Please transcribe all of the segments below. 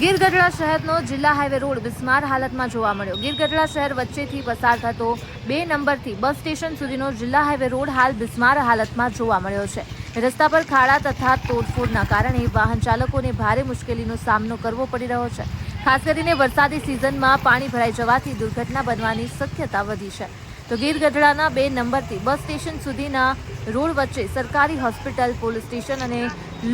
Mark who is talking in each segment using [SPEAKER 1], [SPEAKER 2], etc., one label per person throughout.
[SPEAKER 1] ગીર ગઢડા શહેરનો જિલ્લા highway road બિસ્માર હાલતમાં જોવા મળ્યો. ગીર ગઢડા શહેર વચ્ચેથી પસાર થતો બે નંબરથી બસ સ્ટેશન સુધીનો જિલ્લા હાઈવે રોડ હાલ બિસ્માર હાલતમાં જોવા મળ્યો છે. રસ્તા પર ખાડા તથા તોડફોડના કારણે વાહન ચાલકોને ભારે મુશ્કેલીનો સામનો કરવો પડી રહ્યો છે. ખાસ કરીને વરસાદી સિઝનમાં પાણી ભરાઈ જવાથી દુર્ઘટના બનવાની શક્યતા વધી છે. તો ગીર ગઢડાના બે નંબરથી બસ સ્ટેશન સુધીના રોડ વચ્ચે સરકારી હોસ્પિટલ, પોલીસ સ્ટેશન અને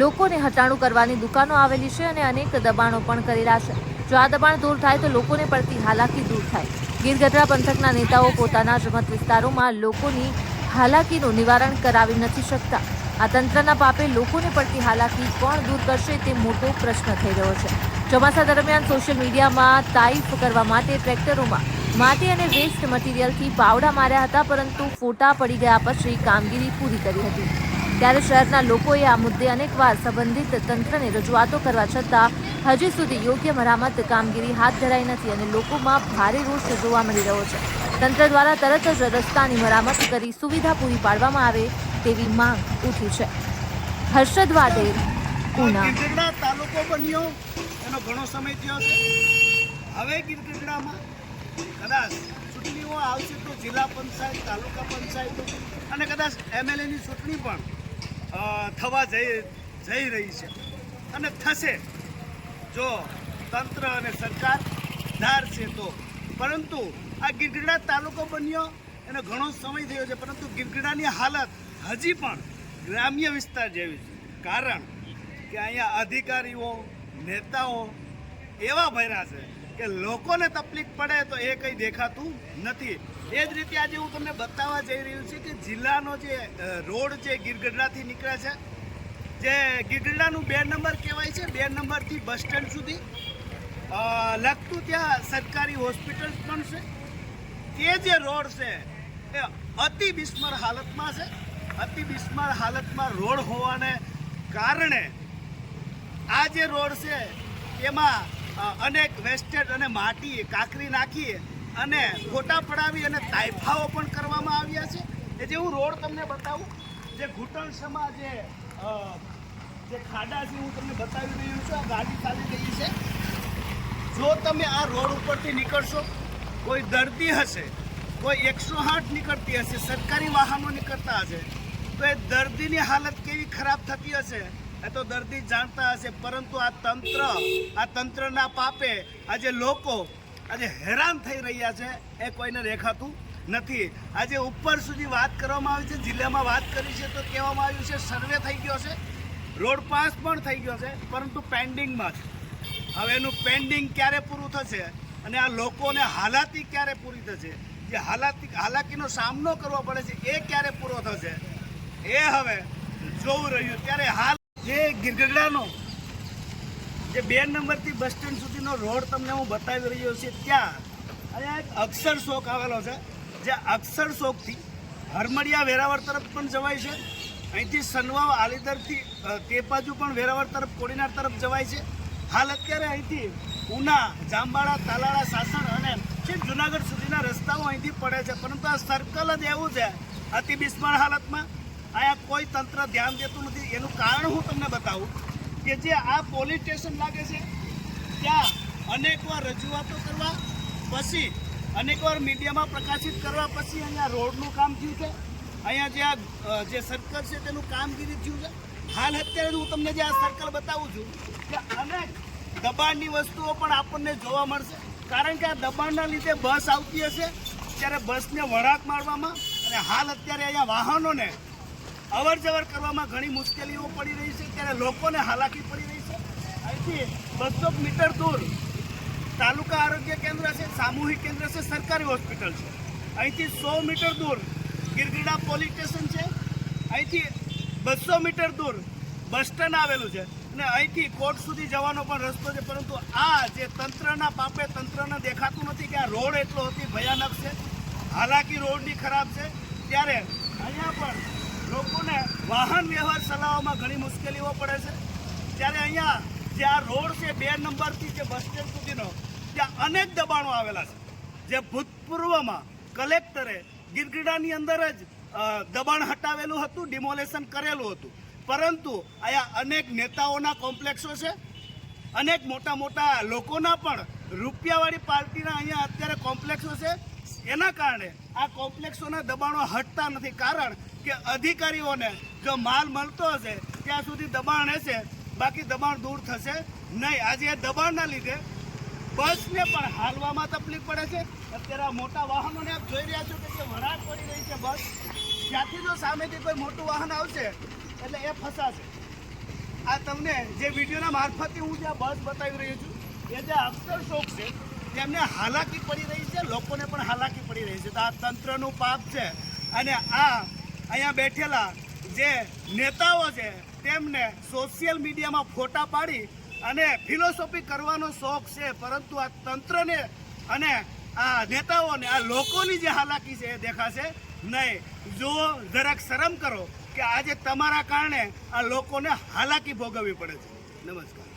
[SPEAKER 1] લોકોને હટાણું કરવાની દુકાનો આવેલી છે અને અનેક દબાણો પણ કરેલા છે. જો આ દબાણ દૂર થાય તો લોકોને પડતી હાલાકી દૂર થાય. ગીર ગઢડા પંથકના નેતાઓ પોતાના જ મત વિસ્તારોમાં લોકોની હાલાકીનું નિવારણ કરાવી નથી શકતા. આ તંત્રના પાપે લોકોને પડતી હાલાકી કોણ દૂર કરશે તે મોટો પ્રશ્ન થઈ રહ્યો છે. ચોમાસા દરમિયાન સોશિયલ મીડિયામાં તારીફ કરવા માટે ટ્રેક્ટરોમાં માટી અને વેસ્ટ મટીરિયલથી પાવડા માર્યા હતા, પરંતુ ફોટા પડી ગયા પછી કામગીરી પૂરી કરી હતી. ત્યારે શહેરના લોકોએ આ મુદ્દે અનેકવાર સંબંધિત તંત્રને રજૂઆતો કરવા છતાં હજી સુધી યોગ્ય મરામત કામગીરી હાથ ધરાઈ નથી અને લોકોમાં ભારે રોષ જોવા મળી રહ્યો છે. તંત્ર દ્વારા તરત જ રસ્તાની મરામત કરી સુવિધા પૂરી પાડવામાં આવે તેવી માંગ ઉઠી છે. હર્ષદ
[SPEAKER 2] એનો ઘણો સમય થયો છે. હવે ગીરગઢડામાં કદાચ ચૂંટણીઓ આવશે તો જિલ્લા પંચાયત, તાલુકા પંચાયત અને કદાચ એમએલએની ચૂંટણી પણ થવા જઈ જઈ રહી છે. અને થશે. જો તંત્ર અને સરકાર ધારશે તો. પરંતુ આ ગીરગઢડા તાલુકો બન્યો, એનો ઘણો સમય થયો છે, પરંતુ ગીરગઢડાની હાલત હજી પણ ગ્રામ્ય વિસ્તાર જેવી છે. કારણ કે અહીંયા અધિકારીઓ, નેતાઓ એવા ભર્યા છે કે લોકોને તકલીફ પડે તો એ કંઈ દેખાતું નથી. એ જ રીતે આજે હું તમને બતાવવા જઈ રહ્યું છું કે જિલ્લાનો જે રોડ છે ગીરગઢડાથી નીકળે છે, જે ગીરગઢડાનું બે નંબર કહેવાય છે, બે નંબરથી બસ સ્ટેન્ડ સુધી. લગતું ત્યાં સરકારી હોસ્પિટલ પણ છે. તે જે રોડ છે, એ અતિ બિસ્મર હાલતમાં છે. અતિ બિસ્મર હાલતમાં રોડ હોવાને કારણે આ જે રોડ છે, એમાં અનેક વેસ્ટેડ અને માટી કાંકરી નાખી અને ફોટા પડાવી અને તાઇફાઓ પણ કરવામાં આવ્યા છે. એ જે હું રોડ તમને બતાવું જે ઘૂંટણસમાં જે અ, જે ખાડા છે હું તમને બતાવી રહ્યું છું આ ગાડી ચાલી રહી છે. જો તમે આ રોડ ઉપરથી નીકળશો કોઈ દર્દી હશે કોઈ એકસો આઠ નીકળતી હશે સરકારી વાહનો નીકળતા હશે તો એ દર્દીની હાલત કેવી ખરાબ થતી હશે? એ તો દર્દી જાણતા હશે, પરંતુ આ તંત્ર, આ તંત્રના પાપે આજે લોકો આજે હેરાન થઈ રહ્યા છે, એ કોઈને દેખાતું નથી. આજે ઉપર સુધી વાત કરવામાં આવી છે, જિલ્લામાં વાત કરી છે, તો કહેવામાં આવ્યું છે, સર્વે થઈ ગયો છે, રોડ પાસ પણ થઈ ગયો છે, પરંતુ પેન્ડિંગમાં છે હવે એનું પેન્ડિંગ ક્યારે પૂરું થશે અને આ લોકોને હાલાકી ક્યારે પૂરી થશે? જે હાલાકી, હાલાકીનો સામનો કરવો પડે છે, એ ક્યારે પૂરો થશે? એ હવે જોવું રહ્યું. ત્યારે હાલ ગીરગઢડાનો જે બે નંબરથી બસ સ્ટેન્ડ સુધીનો રોડ તમને હું બતાવી રહ્યો છું ત્યાં. અહીંયા એક અક્ષર શોક આવેલો છે. જે અક્ષર શોકથી હરમડિયા વેરાવળ તરફ પણ જવાય છે. અહીંથી સનવાવ, આલીદરથી તે બાજુ પણ વેરાવળ તરફ, કોડીનાર તરફ જવાય છે. હાલ અત્યારે અહીંથી ઉના જાંબાળા તાલાળા, સાસણ અને છે જુનાગઢ સુધીના રસ્તાઓ અહીંથી પડે છે. પરંતુ આ સર્કલ જ એવું છે. અતિ બિસ્માર હાલતમાં અહીંયા કોઈ તંત્ર ધ્યાન દેતું નથી. એનું કારણ હું તમને બતાવું કે જે આ પોલીસ સ્ટેશન લાગે છે, ત્યાં અનેકવાર રજૂઆતો કરવા પછી, અનેકવાર મીડિયામાં પ્રકાશિત કરવા પછી અહીંયા રોડનું કામ થયું છે. અહીંયા જે આ જે સર્કલ છે તેનું કામગીરી થયું છે. હાલ અત્યારે હું તમને જે આ સર્કલ બતાવું છું કે અનેક દબાણની વસ્તુઓ પણ આપણને જોવા મળશે. કારણ કે આ દબાણના લીધે બસ આવતી હશે. ત્યારે બસને વળાંક મારવામાં અને હાલ અત્યારે અહીંયા વાહનોને અવર જવર કરવામાં ઘણી મુશ્કેલીઓ પડી રહી છે. ત્યારે લોકોને હાલાકી પડી રહી છે. અહીંથી બસો મીટર દૂર તાલુકા આરોગ્ય કેન્દ્ર છે, સામૂહિક કેન્દ્ર છે, સરકારી હોસ્પિટલ છે. અહીંથી સો મીટર દૂર ગિરગીડા પોલીસ સ્ટેશન છે. અહીંથી બસો મીટર દૂર બસ સ્ટેન્ડ આવેલું છે. અને અહીંથી કોર્ટ સુધી જવાનો પણ રસ્તો છે. પરંતુ આ જે તંત્રના પાપે તંત્રને દેખાતું નથી કે આ રોડ એટલો અતિ ભયાનક છે. હાલાકી રોડની ખરાબ છે. ત્યારે અહીંયા પણ લોકોને વાહન વ્યવહાર ચલાવવામાં ઘણી મુશ્કેલીઓ પડે છે. ત્યારે અહીંયા જે આ રોડ છે બે નંબરથી જે બસ સ્ટેન્ડ સુધીનો, ત્યાં અનેક દબાણો આવેલા છે. જે ભૂતપૂર્વમાં કલેક્ટરે ગિરગીડાની અંદર જ દબાણ હટાવેલું હતું, ડિમોલેશન કરેલું હતું. પરંતુ અહીંયા અનેક નેતાઓના કોમ્પ્લેક્સો છે. અનેક મોટા મોટા લોકોના પણ રૂપિયાવાળી પાર્ટીના અહીંયા અત્યારે કોમ્પ્લેક્સો છે. એના કારણે આ કોમ્પ્લેક્સોના દબાણો હટતા નથી. કારણ કે અધિકારીઓને જો માલ મળતો હશે, ત્યાં સુધી દબાણ હશે બાકી દબાણ દૂર થશે નહીં. આજે એ દબાણના લીધે બસને પણ હાલવામાં તકલીફ પડે છે. અત્યારે આ મોટા વાહનોને આપ જોઈ રહ્યા છો કે જે વરાળ પડી રહી છે બસ. ત્યાંથી જો સામેથી કોઈ મોટું વાહન આવશે, એટલે એ ફસાશે. આ તમને જે વિડીયોના મારફતથી હું જે બસ બતાવી રહ્યો છું, એ જે અક્ષર શોક છે, તેમને હાલાકી પડી રહી છે, લોકોને પણ હાલાકી પડી રહી છે. તો આ તંત્રનું પાપ છે. અને આ અહીંયા બેઠેલા જે નેતાઓ છે, તેમને સોશિયલ મીડિયામાં ફોટા પાડી અને ફિલોસોફી કરવાનો શોખ છે, પરંતુ આ તંત્રને અને આ નેતાઓને, આ લોકોની જે હાલાકી છે એ દેખાશે નહીં. જો જરાક શરમ કરો કે આજે તમારા કારણે આ લોકોને હાલાકી ભોગવવી પડે છે. નમસ્કાર.